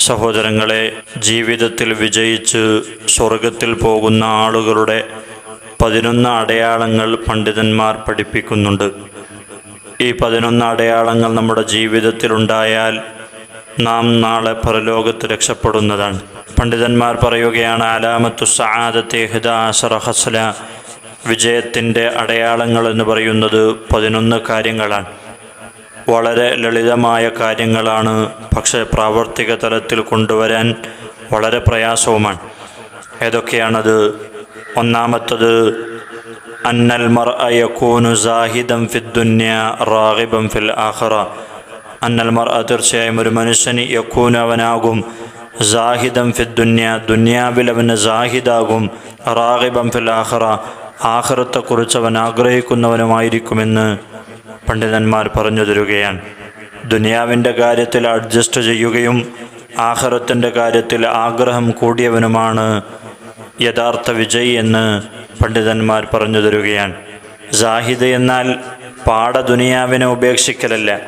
സഹോദരങ്ങളെ ജീവിതത്തിൽ വിജയിച്ച് സ്വർഗത്തിൽ പോകുന്ന ആളുകളുടെ പതിനൊന്ന് അടയാളങ്ങൾ പണ്ഡിതന്മാർ പഠിപ്പിക്കുന്നുണ്ട്. ഈ പതിനൊന്ന് അടയാളങ്ങൾ നമ്മുടെ ജീവിതത്തിലുണ്ടായാൽ നാം നാളെ പരലോകത്ത് രക്ഷപ്പെടുന്നതാണ്. പണ്ഡിതന്മാർ പറയുകയാണ് അലാമത്തു സഹാദത്തെ ഹിദാസറ ഹസ്ല. വിജയത്തിന്റെ അടയാളങ്ങൾ എന്ന് പറയുന്നത് പതിനൊന്ന് കാര്യങ്ങളാണ്. വളരെ ലളിതമായ കാര്യങ്ങളാണ് പക്ഷേ പ്രാവർത്തിക തലത്തിൽ കൊണ്ടുവരാൻ വളരെ പ്രയാസവുമാണ്. ഏതൊക്കെയാണത്? ഒന്നാമത്തത് അന്നൽ മർ അയക്കൂനു സാഹിദം ഫിദ്ദുന്യ റാഹിബം ഫിൽ ആഹ്റ അന്നൽ മർ തീർച്ചയായും ഒരു മനുഷ്യന് യക്കൂന് അവനാകും സാഹിദം ഫിദ്ദുന്യ ദുന്യാവിൽ അവന് സാഹിദാകും റാഹിബം ഫിൽ ആഹ്റ ആഹ്റത്തെക്കുറിച്ച് അവൻ ആഗ്രഹിക്കുന്നവനുമായിരിക്കുമെന്ന് പണ്ഡിതന്മാർ പറഞ്ഞു തരുകയാണ് ദുനിയാവിന്റെ കാര്യത്തിൽ അഡ്ജസ്റ്റ് ചെയ്യുകയും ആഹാരത്തിന്റെ കാര്യത്തിൽ ആഗ്രഹം കൂടിയവനുമാണ് യഥാർത്ഥ വിജയി എന്ന് പണ്ഡിതന്മാർ പറഞ്ഞു തരുകയാണ് ജാഹിദ് എന്നാൽ പാട ദുനിയാവിനെ ഉപേക്ഷിക്കലല്ല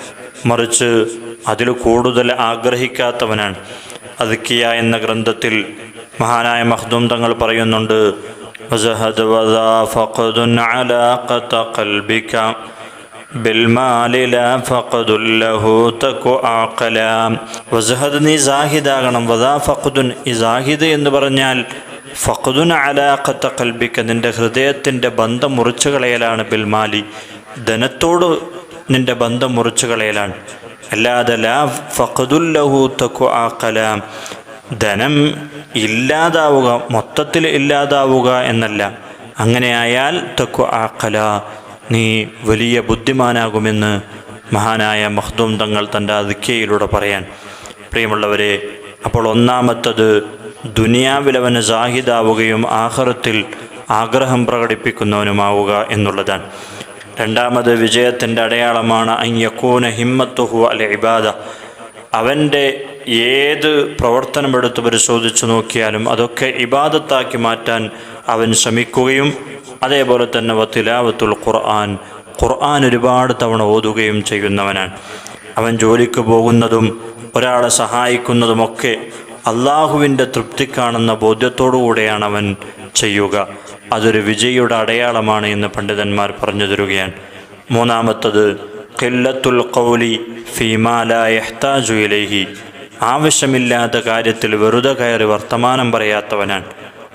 മറിച്ച് അതിൽ കൂടുതൽ ആഗ്രഹിക്കാത്തവനാണ്. അതുക്കിയ എന്ന ഗ്രന്ഥത്തിൽ മഹാനായ മഹ്ദൂം തങ്ങൾ പറയുന്നുണ്ട് ബിൽമാലില ഫഖദുല്ലഹു എന്ന് പറഞ്ഞാൽ ഫഖദുൻ അലാഖത്ത കൽബിക്ക്. ബന്ധം മുറിച്ചു കളയലാണ് ബിൽമാലി. ധനത്തോട് നിന്റെ ബന്ധം മുറിച്ചു കളയലാണ്. അല്ലാതെ ലാ ഫഖദുല്ലഹു ധനം ഇല്ലാതാവുക മൊത്തത്തിൽ ഇല്ലാതാവുക എന്നല്ല. അങ്ങനെയായാൽ തക്കു ആക്കല നീ വലിയ ബുദ്ധിമാനാകുമെന്ന് മഹാനായ മഹ്ദൂം തങ്ങൾ തന്റെ അതിക്കയിലൂടെ പറയാൻ. പ്രിയമുള്ളവരെ അപ്പോൾ ഒന്നാമത്തത് ദുനിയാവിലവന് സാഹിതാവുകയും ആഹ്റത്തിൽ ആഗ്രഹം പ്രകടിപ്പിക്കുന്നവനുമാവുക എന്നുള്ളതാണ്. രണ്ടാമത് വിജയത്തിന്റെ അടയാളമാണ് അയ്യക്കൂന ഹിമ്മത്തുഹു അൽ ഇബാദ. അവന്റെ ഏത് പ്രവർത്തനമെടുത്ത് പരിശോധിച്ചു നോക്കിയാലും അതൊക്കെ ഇബാദത്താക്കി മാറ്റാൻ അവൻ ശ്രമിക്കുകയും അതേപോലെ തന്നെ വത്തിലാവത്തുൽ ഖുർആൻ ഖുർആൻ ഒരുപാട് തവണ ഓതുകയും ചെയ്യുന്നവനാണ്. അവൻ ജോലിക്ക് പോകുന്നതും ഒരാളെ സഹായിക്കുന്നതുമൊക്കെ അള്ളാഹുവിന്റെ തൃപ്തി കാണുന്ന ബോധ്യത്തോടുകൂടെയാണ് അവൻ ചെയ്യുക. അതൊരു വിജയിയുടെ അടയാളമാണ് എന്ന് പണ്ഡിതന്മാർ പറഞ്ഞു തരികയാണ്. മൂന്നാമത്തത് കെല്ലത്തുൽ കൗലി ഫീമാല യഹ്താജു ഇലൈഹി. ആവശ്യമില്ലാത്ത കാര്യത്തിൽ വെറുതെ കയറി വർത്തമാനം പറയാത്തവനാണ്.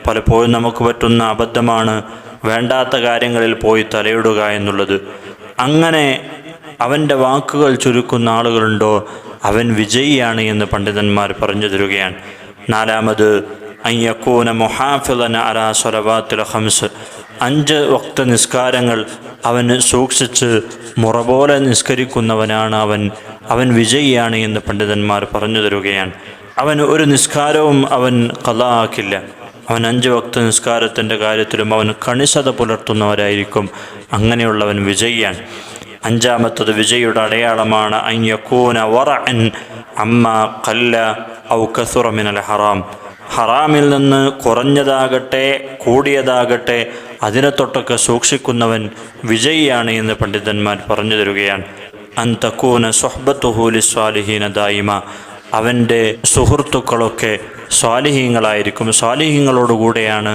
പലപ്പോഴും നമുക്ക് പറ്റുന്ന അബദ്ധമാണ് വേണ്ടാത്ത കാര്യങ്ങളിൽ പോയി തലയിടുക എന്നുള്ളത്. അങ്ങനെ അവന്റെ വാക്കുകൾ ചുരുക്കുന്ന ആളുകളുണ്ടോ? അവൻ വിജയിയാണ് എന്ന് പണ്ഡിതന്മാർ പറഞ്ഞു തരികയാണ്. നാലാമത് അയ്യക്കൂന മൊഹാഫിലന അലാ സ്വലവാത്തിൽ ഹംസ് അഞ്ച് വക്ത നിസ്കാരങ്ങൾ അവന് സൂക്ഷിച്ച് മുറ പോലെ നിസ്കരിക്കുന്നവനാണ് അവൻ. അവൻ വിജയിയാണ് എന്ന് പണ്ഡിതന്മാർ പറഞ്ഞു തരുകയാണ്. അവൻ ഒരു നിസ്കാരവും അവൻ കലാക്കില്ല അവൻ അഞ്ച് വക്ത നിസ്കാരത്തിന്റെ കാര്യത്തിലും അവൻ കണിശത പുലർത്തുന്നവരായിരിക്കും. അങ്ങനെയുള്ളവൻ വിജയിയാണ് അഞ്ചാമത്തത് വിജയിയുടെ അടയാളമാണ് അയ്യക്കൂന എൻ അമ്മ കല്ല ഔ കസുറമിനൽ ഹറാം. ഹറാമിൽ നിന്ന് കുറഞ്ഞതാകട്ടെ കൂടിയതാകട്ടെ അതിനെ തൊട്ടൊക്കെ സൂക്ഷിക്കുന്നവൻ വിജയിയാണ് എന്ന് പണ്ഡിതന്മാർ പറഞ്ഞു തരികയാണ്. അന്തക്കൂന സ്വഹബത്തുഹൂലി സ്വാലിഹീന ദായിമ. അവന്റെ സുഹൃത്തുക്കളൊക്കെ സ്വാലിഹീങ്ങളായിരിക്കും. സ്വാലിഹീങ്ങളോടുകൂടെയാണ്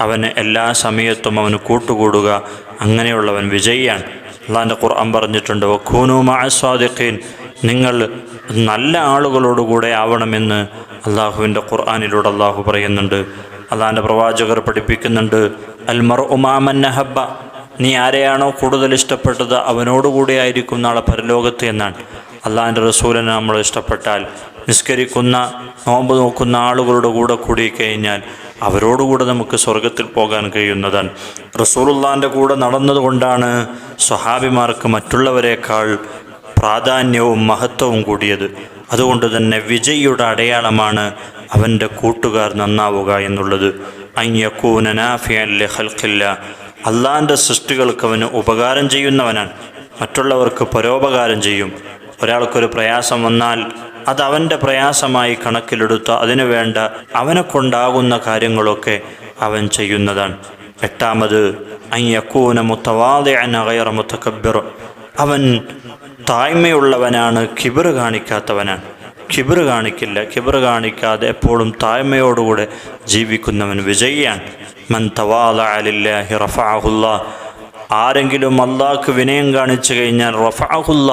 അവന് എല്ലാ സമയത്തും അവന് കൂട്ടുകൂടുക. അങ്ങനെയുള്ളവൻ വിജയിയാണ്. അള്ളാന്റെ ഖുർആൻ പറഞ്ഞിട്ടുണ്ട് വഖൂനു മഅസ്വാദിഖീൻ നിങ്ങൾ നല്ല ആളുകളോടുകൂടെ ആവണമെന്ന് അള്ളാഹുവിന്റെ ഖുർആാനിലൂടെ അള്ളാഹു പറയുന്നുണ്ട്. അള്ളാഹിന്റെ പ്രവാചകർ പഠിപ്പിക്കുന്നുണ്ട് അൽമർ ഉമാമൻ നഹബ നീ ആരെയാണോ കൂടുതൽ ഇഷ്ടപ്പെട്ടത് അവനോടുകൂടെ ആയിരിക്കും നാളെ പരലോകത്ത് എന്നാണ്. അള്ളാഹിന്റെ റസൂലിനെ നമ്മൾ ഇഷ്ടപ്പെട്ടാൽ നിസ്കരിക്കുന്ന നോമ്പ് നോക്കുന്ന ആളുകളുടെ കൂടെ കൂടി കഴിഞ്ഞാൽ അവരോടുകൂടെ നമുക്ക് സ്വർഗത്തിൽ പോകാൻ കഴിയുന്നതാണ്. റസൂലുള്ളാന്റെ കൂടെ നടന്നതുകൊണ്ടാണ് സ്വഹാബിമാർക്ക് മറ്റുള്ളവരെക്കാൾ പ്രാധാന്യവും മഹത്വവും കൂടിയത്. അതുകൊണ്ട് തന്നെ വിജയിയുടെ അടയാളമാണ് അവന്റെ കൂട്ടുകാർ നന്നാവുക എന്നുള്ളത്. ഹൽക്കില്ല അള്ളാന്റെ സൃഷ്ടികൾക്ക് അവന് ഉപകാരം ചെയ്യുന്നവനാണ്. മറ്റുള്ളവർക്ക് പരോപകാരം ചെയ്യും. ഒരാൾക്കൊരു പ്രയാസം വന്നാൽ അത് അവന്റെ പ്രയാസമായി കണക്കിലെടുത്ത് അതിനു വേണ്ട അവനെ കൊണ്ടാകുന്ന കാര്യങ്ങളൊക്കെ അവൻ ചെയ്യുന്നതാണ്. എട്ടാമത് അയ്യക്കൂന മുത്തവാദയനകയറ മുത്തക്കബിർ അവൻ താഴ്മയുള്ളവനാണ് കിബിറ് കാണിക്കാത്തവനാണ്. കിബിർ കാണിക്കില്ല കിബിറ് കാണിക്കാതെ എപ്പോഴും താഴ്മയോടുകൂടെ ജീവിക്കുന്നവൻ വിജയിയാണ്. മൻ തവാല അലില്ലാഹി റഫാഹുല്ല ആരെങ്കിലും അള്ളാഹ്ക്ക് വിനയം കാണിച്ചു കഴിഞ്ഞാൽ റഫാഹുല്ല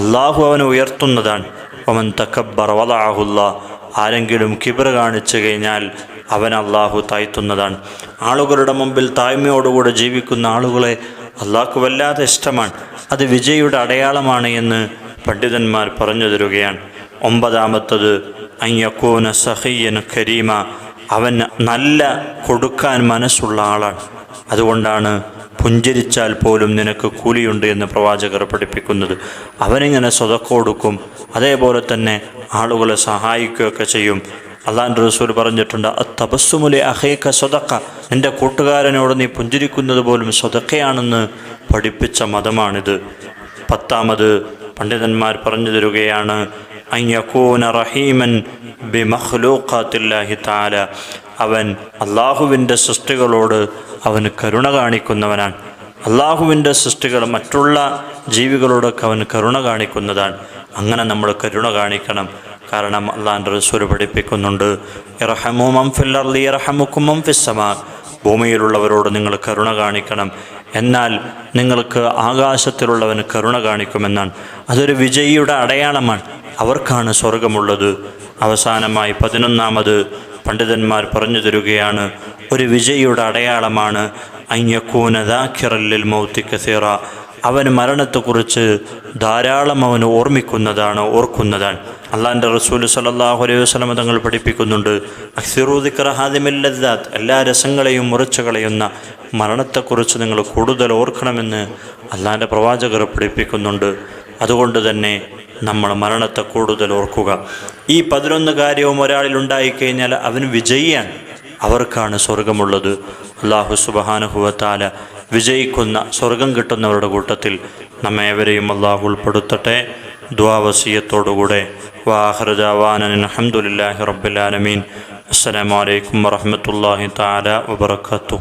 അള്ളാഹു അവനെ ഉയർത്തുന്നതാണ്. ഒമൻ തക്കബർ വലാഹുല്ല ആരെങ്കിലും കിബർ കാണിച്ചു കഴിഞ്ഞാൽ അവൻ അള്ളാഹു താഴ്ത്തുന്നതാണ്. ആളുകളുടെ മുമ്പിൽ താഴ്മയോടുകൂടെ ജീവിക്കുന്ന ആളുകളെ അള്ളാഹ്ക്ക് വല്ലാതെ ഇഷ്ടമാണ്. അത് വിജയുടെ അടയാളമാണ് എന്ന് പണ്ഡിതന്മാർ പറഞ്ഞു തരുകയാണ്. ഒമ്പതാമത്തത് അയ്യക്കൂന സഹയ്യൻ കരീമ. അവൻ നല്ല കൊടുക്കാൻ മനസ്സുള്ള ആളാണ്. അതുകൊണ്ടാണ് പുഞ്ചരിച്ചാൽ പോലും നിനക്ക് കൂലിയുണ്ട് എന്ന് പ്രവാചകർ പഠിപ്പിക്കുന്നത്. അവനിങ്ങനെ സ്വതക്ക കൊടുക്കും. അതേപോലെ തന്നെ ആളുകളെ സഹായിക്കുകയൊക്കെ ചെയ്യും. അള്ളാന്റെ റസൂൽ പറഞ്ഞിട്ടുണ്ട് അ തപസ്സുമുലെ അഹേക്ക സ്വതക്ക. എന്റെ കൂട്ടുകാരനോട് നീ പുഞ്ചിരിക്കുന്നത് പോലും സ്വതക്കയാണെന്ന് പഠിപ്പിച്ച മതമാണിത്. പത്താമത് പണ്ഡിതന്മാർ പറഞ്ഞു തരുകയാണ് അയ്യക്കൂന റഹീമൻ ബി മഖ്ലൂഖാത്തില്ലാഹി താല അവൻ അള്ളാഹുവിന്റെ സൃഷ്ടികളോട് അവന് കരുണ കാണിക്കുന്നവനാണ്. അള്ളാഹുവിന്റെ സൃഷ്ടികൾ മറ്റുള്ള ജീവികളോടൊക്കെ അവൻ കരുണ കാണിക്കുന്നതാണ്. അങ്ങനെ നമ്മൾ കരുണ കാണിക്കണം. കാരണം അള്ളാഹിന്റെ റസൂൽ പഠിപ്പിക്കുന്നുണ്ട്. ഇറഹമു മംഫില്ലർലി ഇറഹമുക്കും മംഫിസമാ ഭൂമിയിലുള്ളവരോട് നിങ്ങൾ കരുണ കാണിക്കണം. എന്നാൽ നിങ്ങൾക്ക് ആകാശത്തിലുള്ളവന് കരുണ കാണിക്കുമെന്നാണ്. അതൊരു വിജയിയുടെ അടയാളമാണ്. അവർക്കാണ് സ്വർഗമുള്ളത് അവസാനമായി പതിനൊന്നാമത് പണ്ഡിതന്മാർ പറഞ്ഞു തരുകയാണ് ഒരു വിജയിയുടെ അടയാളമാണ്. അയ്യക്കൂനദാഖിറല്ലിൽ മൗത്തി കസീറ. അവൻ മരണത്തെക്കുറിച്ച് ധാരാളം അവൻ ഓർമ്മിക്കുന്നതാണ് ഓർക്കുന്നതാണ്. അള്ളാഹിന്റെ റസൂൽ സലല്ലാഹു അലൈഹി വസ്ലമ തങ്ങൾ പഠിപ്പിക്കുന്നുണ്ട് അക്സിറുദിക്കറഹാദിമില്ലാത്ത എല്ലാ രസങ്ങളെയും മുറിച്ചു കളയുന്ന മരണത്തെക്കുറിച്ച് നിങ്ങൾ കൂടുതൽ ഓർക്കണമെന്ന് അള്ളാഹിന്റെ പ്രവാചകർ പഠിപ്പിക്കുന്നുണ്ട്. അതുകൊണ്ട് തന്നെ നമ്മൾ മരണത്തെ കൂടുതൽ ഓർക്കുക. ഈ പതിനൊന്ന് കാര്യവും ഒരാളിൽ ഉണ്ടായിക്കഴിഞ്ഞാൽ അവന് വിജയിയാണ്. അവർക്കാണ് സ്വർഗമുള്ളത്. അള്ളാഹു സുബഹാനുഭവത്താല വിജയിക്കുന്ന സ്വർഗം കിട്ടുന്നവരുടെ കൂട്ടത്തിൽ നമ്മേവരെയും അള്ളാഹു ഉൾപ്പെടുത്തട്ടെ. ദ്വാവസീയത്തോടുകൂടെ വാഹൃജാവാനൻ അഹമ്മദില്ലാഹി റബ്ബുലാലമീൻ അസ്സലാമലൈക്കും വറഹമത്തല്ലാഹി താല വബർക്കാത്തു